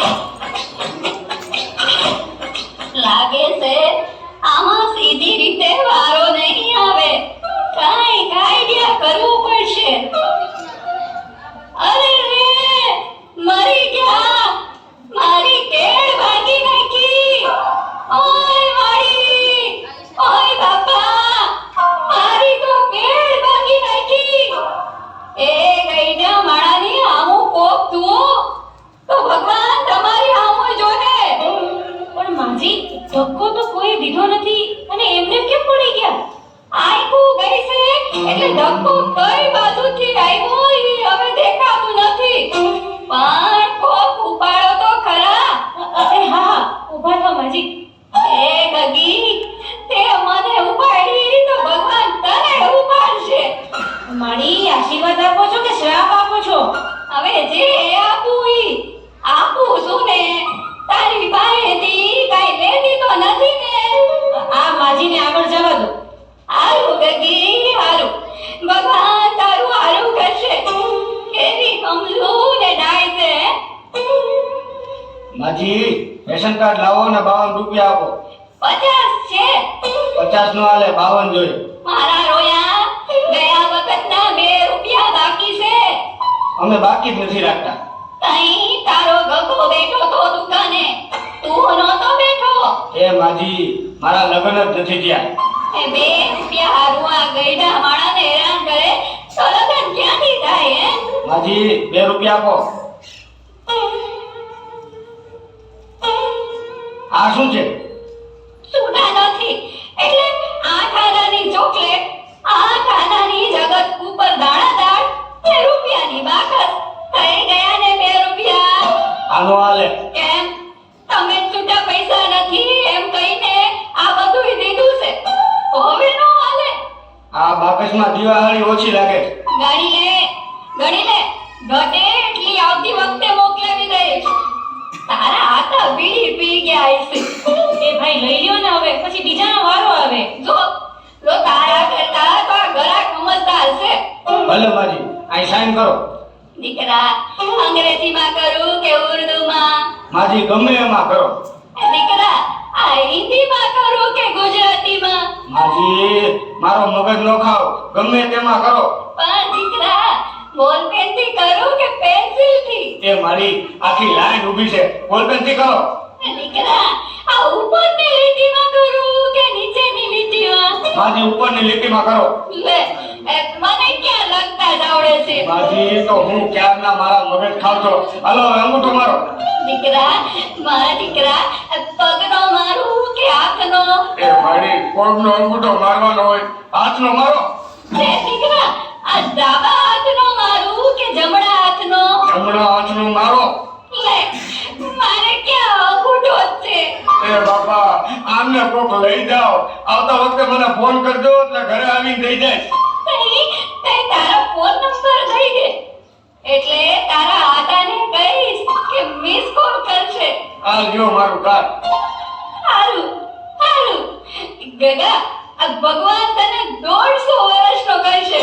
લાગે દીધો નથી અને એમને કેમ પડી ગયા? આઈકુ ગઈ છે એટલે ધક્કો કઈ બાજુથી આવ્યો એ હવે દેખાતું નથી. પણ કોક ઉપાડો તો ખરા. અ, અ, હા ઊભા ઊભા માજી. એ ગગી તે મને ઉપાડી તો ભગવાન તને ઉપાડશે. મારી આશીર્વાદ આપો છો કે શ્રાપ આપો છો? હવે જે આપું ઈ. આપું છું ને તારી પાસેથી માજી રેશન કાર્ડ લાવો ને બાવન રૂપિયા આપો. પચાસ છે. પચાસ નો હાલે બાવન જોઈએ. મારા રોયા ગયા વખતના બે રૂપિયા બાકી છે. અમે બાકી જ નથી રાખતા. તઈ તારો ગગો બેઠો તો દુકાને. તું નહોતો બેઠો. એ માજી મારા લગ્ન જ નથી થયા. એ બે રૂપિયા હારું આ ગઈડા માણાને હેરાન કરે તો લગન ક્યાંથી થાય હે માજી બે રૂપિયા આપો. આ શું છે? સુના નથી એટલે આઠ આનાની ચોકલેટ આઠ આનાની જગત ઉપર દાણાદાર બે રૂપિયાની બાકસ થઈ ગયા ને બે રૂપિયા. આનો હાલે. કેમ? તમે છૂટા પૈસા નથી એમ કહીને આ બધુંય દીધું છે. હવે નો હાલે. આ બાકસમાં દિવાળી ઓછી લાગે. ગણી લે ગણી લે. ઘટે ભાઈ લઈ લ્યો ને હવે પછી બીજાનો વારો આવે. જો જો તારા કરતા તો આ ગળા સમજદાર છે ભલે માજી આ સાઈન કરો. દીકરા અંગ્રેજીમાં કરું કે ઉર્દુમાં? માજી ગમે એમાં કરો. દીકરા આ હિન્દીમાં કરું કે ગુજરાતીમાં? માજી મારો મગજ નો ખાવ ગમે તેમાં કરો. પણ દીકરા બોલ પેનથી કરું કે પેન્સિલથી? એ મારી આખી લાઈન ઊભી છે બોલપેનથી કરો દીકરા આ ઉપરની માજી ઉપરની લીટીમાં કરો. લે એ મને ક્યાં લગતા જ છે? તો હું ક્યારના મારા મગજ ખાવ છો હાલો હવે અંગૂઠો મારો. દીકરા મારા દીકરા પગનો મારું કે હાથનો? એ મારી પગનો અંગૂઠો મારવાનો હોય. હાથનો મારો. લે દીકરા આ ડાબા હાથનો મારું કે જમણા હાથનો? જમણો હાથનો મારો. લે મારે ક્યાં અંગૂઠો છે? એ બાપા આમને કોક લઈ જાઓ. આવતા વખતે મને ફોન કરજો એટલે ઘરે આવીને દઈ જાય. તારા ફોન નંબર થઈ દે. એટલે તારા આદાને કહીશ કે મિસ કોલ કરશે. આ જો મારું કાર્ડ હારું હારું. ગગા આ ભગવાન તને દોઢસો વર્ષનો કરશે.